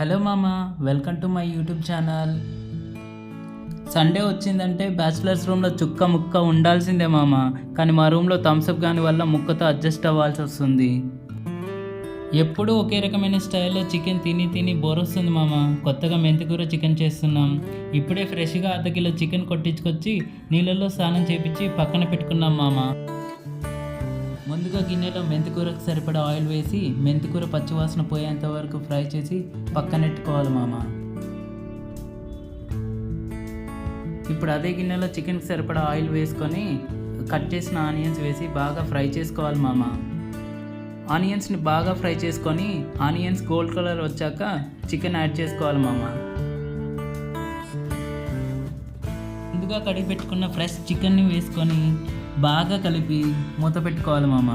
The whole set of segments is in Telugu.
హలో మామ welcome to my YouTube channel. Sunday వచ్చిందంటే బ్యాచిలర్స్ రూమ్లో చుక్క ముక్క ఉండాల్సిందే మామ కానీ మా రూమ్లో థమ్స్అప్ కాని వల్ల ముక్కతో అడ్జస్ట్ అవ్వాల్సి వస్తుంది. ఎప్పుడూ ఒకే రకమైన స్టైల్లో చికెన్ తిని తిని బోర్ వస్తుంది మామ. కొత్తగా మెంతికూర చికెన్ చేస్తున్నాం. ఇప్పుడే ఫ్రెష్గా అర్ధ కిలో చికెన్ కొట్టించుకొచ్చి నీళ్ళల్లో స్నానం చేపించి పక్కన పెట్టుకున్నాం మామ. ముందుగా గిన్నెలో మెంతికూరకు సరిపడా ఆయిల్ వేసి మెంతికూర పచ్చివాసన పోయేంత వరకు ఫ్రై చేసి పక్కనెట్టుకోవాలి మామ. ఇప్పుడు అదే గిన్నెలో చికెన్కి సరిపడా ఆయిల్ వేసుకొని కట్ చేసిన ఆనియన్స్ వేసి బాగా ఫ్రై చేసుకోవాలి మామ. ఆనియన్స్ని బాగా ఫ్రై చేసుకొని ఆనియన్స్ గోల్డ్ కలర్ వచ్చాక చికెన్ యాడ్ చేసుకోవాలి మామ. ముందుగా కడిగి పెట్టుకున్న ఫ్రెష్ చికెన్ని వేసుకొని బాగా కలిపి మూత పెట్టుకోవాలి మామ.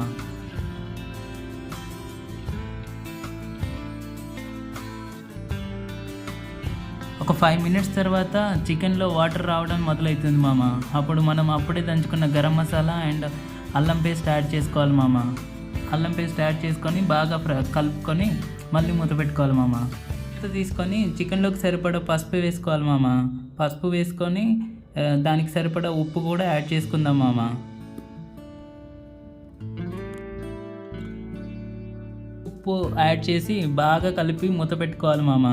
ఒక ఫైవ్ మినిట్స్ తర్వాత చికెన్లో వాటర్ రావడం మొదలవుతుంది మామ. అప్పుడు మనం అప్పుడే దంచుకున్న గరం మసాలా అండ్ అల్లం పేస్ట్ యాడ్ చేసుకోవాలి మామ. అల్లం పేస్ట్ యాడ్ చేసుకొని బాగా కలుపుకొని మళ్ళీ మూత పెట్టుకోవాలి మామ. మూత తీసుకొని చికెన్లోకి సరిపడా పసుపు వేసుకోవాలి మామ. పసుపు వేసుకొని దానికి సరిపడా ఉప్పు కూడా యాడ్ చేసుకుందాం మామ. ఉప్పు యాడ్ చేసి బాగా కలిపి మూత పెట్టుకోవాలి మామ.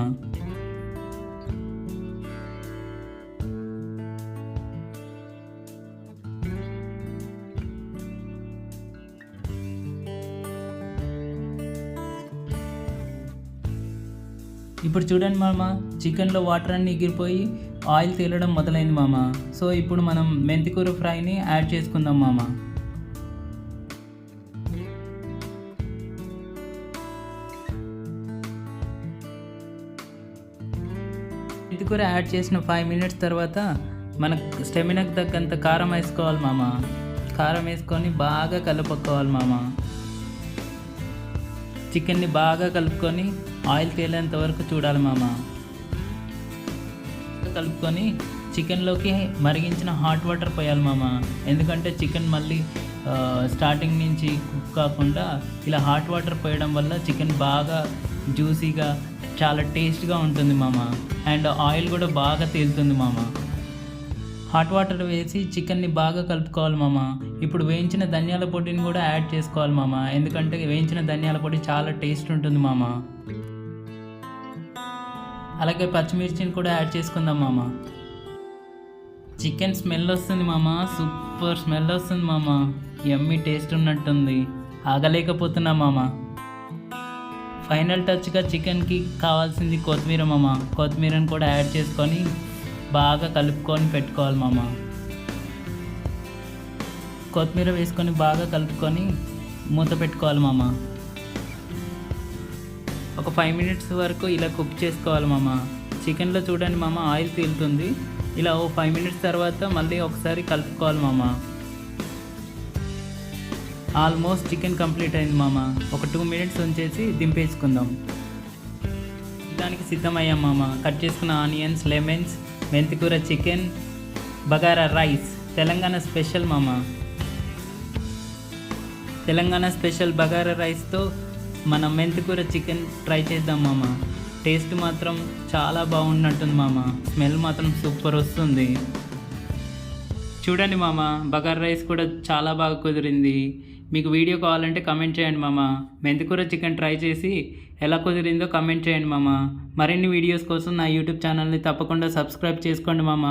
ఇప్పుడు చూడండి మామ చికెన్లో వాటర్ అన్నీ ఎగిరిపోయి ఆయిల్ తేలడం మొదలైంది మామ. సో ఇప్పుడు మనం మెంతికూర ఫ్రైని యాడ్ చేసుకుందాం మామ. కూడా యాడ్ చేసిన ఫైవ్ మినిట్స్ తర్వాత మన స్టెమినాకి తగ్గంత కారం వేసుకోవాలి మామ. కారం వేసుకొని బాగా కలుపుకోవాలి మామ. చికెన్ని బాగా కలుపుకొని ఆయిల్ తేలేంత వరకు చూడాలి మామ. కలుపుకొని చికెన్లోకి మరిగించిన హాట్ వాటర్ పోయాలి మామ. ఎందుకంటే చికెన్ మళ్ళీ స్టార్టింగ్ నుంచి కుక్ కాకుండా ఇలా హాట్ వాటర్ పోయడం వల్ల చికెన్ బాగా జ్యూసీగా చాలా టేస్ట్గా ఉంటుంది మామ. అండ్ ఆయిల్ కూడా బాగా తేలుతుంది మామ. హాట్ వాటర్ వేసి చికెన్ని బాగా కలుపుకోవాలి మామ. ఇప్పుడు వేయించిన ధనియాల పొడిని కూడా యాడ్ చేసుకోవాలి మామ. ఎందుకంటే వేయించిన ధనియాల పొడి చాలా టేస్ట్ ఉంటుంది మామ. అలాగే పచ్చిమిర్చిని కూడా యాడ్ చేసుకుందాం మామ. చికెన్ స్మెల్ వస్తుంది మామ. సూపర్ స్మెల్ వస్తుంది మామ. ఎమ్మి టేస్ట్ ఉన్నట్టుంది. ఆగలేకపోతున్నా మామ. ఫైనల్ టచ్గా చికెన్కి కావాల్సింది కొత్తిమీర మామ. కొత్తిమీరని కూడా యాడ్ చేసుకొని బాగా కలుపుకొని పెట్టుకోవాలి మామ. కొత్తిమీర వేసుకొని బాగా కలుపుకొని మూత పెట్టుకోవాలి మామ. ఒక ఫైవ్ మినిట్స్ వరకు ఇలా కుక్ చేసుకోవాలి మామ. చికెన్లో చూడండి మామ ఆయిల్ పీలుతుంది. ఇలా ఓ ఫైవ్ మినిట్స్ తర్వాత మళ్ళీ ఒకసారి కలుపుకోవాలి మామ. ఆల్మోస్ట్ చికెన్ కంప్లీట్ అయింది మామ. ఒక టూ మినిట్స్ ఉంచేసి దింపేసుకుందాం. దానికి సిద్ధమయ్యాం మామ. కట్ చేసుకున్న ఆనియన్స్ లెమన్స్ మెంతికూర chicken bagara rice. Telangana special మామ. తెలంగాణ స్పెషల్ బగారా రైస్తో మన మెంతికూర చికెన్ ట్రై చేద్దాం మామ. టేస్ట్ మాత్రం చాలా బాగున్నట్టుంది మామ. స్మెల్ మాత్రం సూపర్ వస్తుంది. చూడండి మామ బగారా రైస్ కూడా చాలా బాగా కుదిరింది. మీకు వీడియో కావాలంటే కమెంట్ చేయండి మామ. మెంతికూర చికెన్ ట్రై చేసి ఎలా కుదిరిందో కమెంట్ చేయండి మామ. మరిన్ని వీడియోస్ కోసం నా యూట్యూబ్ ఛానల్ని తప్పకుండా సబ్స్క్రైబ్ చేసుకోండి మామ.